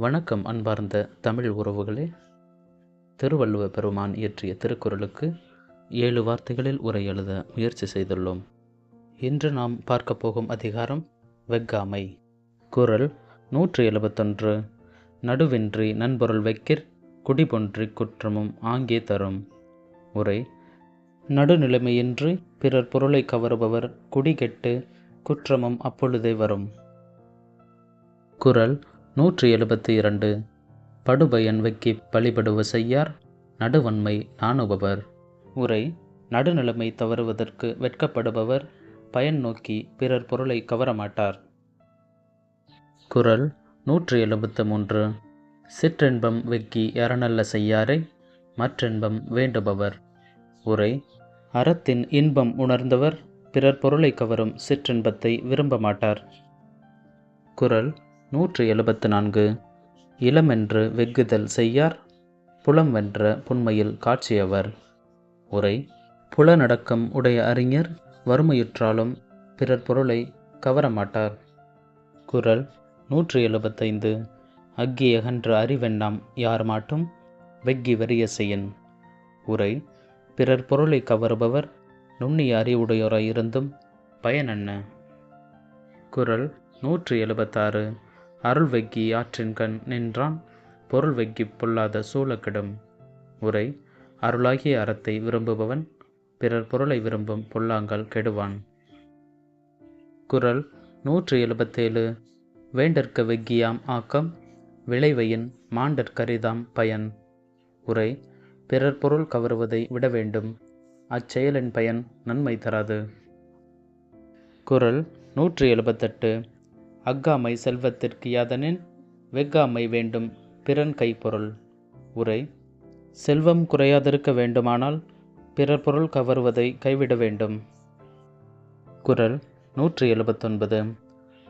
வணக்கம் அன்பார்ந்த தமிழ் உறவுகளே. திருவள்ளுவ பெருமான் இயற்றிய திருக்குறளுக்கு ஏழு வார்த்தைகளில் உரை எழுத முயற்சி செய்துள்ளோம். இன்று நாம் பார்க்க போகும் அதிகாரம் வெக்காமை. குறள் நூற்றி எழுபத்தொன்று. நடுவின்றி நண்பொருள் வெக்கிற் குடிபொன்றி குற்றமும் ஆங்கே தரும். உரை நடுநிலைமையின்றி பிறர் பொருளை கவருபவர் குடிகெட்டு குற்றமும் அப்பொழுதே வரும். குரல் நூற்றி எழுபத்தி இரண்டு படுபயன் வெக்கி பழிபடுவ செய்யார் நடுவன்மை நாணுபவர். உரை நடுநிலைமை தவறுவதற்கு வெட்கப்படுபவர் பயன் நோக்கி பிறர் பொருளை கவரமாட்டார். குரல் நூற்றி எழுபத்து மூன்று சிற்றின்பம் வெக்கி அறநல்ல செய்யாரை மற்றின்பம் வேண்டுபவர். உரை அறத்தின் இன்பம் உணர்ந்தவர் பிறர் பொருளை கவரும் சிற்றின்பத்தை விரும்ப மாட்டார் குரல் நூற்று எழுபத்து நான்கு இளமென்று வெகுதல் செய்யார் புலம் வென்ற புண்மையில் காட்சியவர். உரை புலநடக்கம் உடைய அறிஞர் வறுமையுற்றாலும் பிறர் பொருளை கவரமாட்டார். குரல் நூற்று எழுபத்தைந்து அக்கி அகன்ற அறிவெண்ணாம் யார் மாட்டும் வெக்கி வெறிய செய்யன். உரை பிறர் பொருளை கவருபவர் நுண்ணிய அறிவுடையோராய் இருந்தும் பயனென்ன. குரல் நூற்றி எழுபத்தாறு அருள் வெக்கி ஆற்றின் கண் நின்றான் பொருள் வெக்கி பொல்லாத சூழக்கிடும் உரை அருளாகிய அறத்தை விரும்புபவன் பிறர் பொருளை விரும்பும் பொல்லாங்கால் கெடுவான். குரல் நூற்றி எழுபத்தேழு. வேண்டற்க வெக்கியாம் ஆக்கம் விளைவையின் மாண்டற்கரிதாம் பயன். உரை பிறர் பொருள் கவருவதை விட வேண்டும் அச்செயலின் பயன் நன்மை தராது. குரல் நூற்றி எழுபத்தெட்டு. அக்காமை செல்வத்திற்கு யாதனின் வெக்காமை வேண்டும் பிறன் கைப்பொருள். உரை செல்வம் குறையாதிருக்க வேண்டுமானால் பிறர் பொருள் கவருவதை கைவிட வேண்டும். குரல் நூற்றி எழுபத்தொன்பது.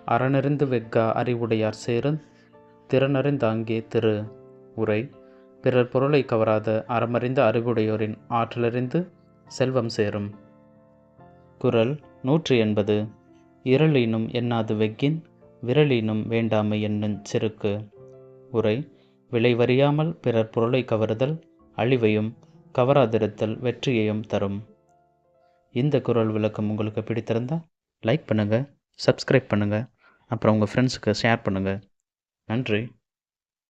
அறனறிந்து வெக்கா அறிவுடையார் சேரும் திறனறிந்தாங்கே திரு. உரை பிறர் பொருளை கவராத அறமறிந்த அறிவுடையோரின் ஆற்றலறிந்து செல்வம் சேரும். குரல் நூற்றி எண்பது. இருளினும் எண்ணாது வெக்கின் விரலினும் வேண்டாமை என்னும் செருக்கு. உரை விளைவறியாமல் பிறர் பொருளை கவருதல் அழிவையும் கவராதிருத்தல் வெற்றியையும் தரும். இந்த குரல் விளக்கம் உங்களுக்கு பிடித்திருந்தால் லைக் பண்ணுங்கள் சப்ஸ்கிரைப் பண்ணுங்கள் அப்புறம் உங்கள் ஃப்ரெண்ட்ஸுக்கு ஷேர் பண்ணுங்கள் நன்றி.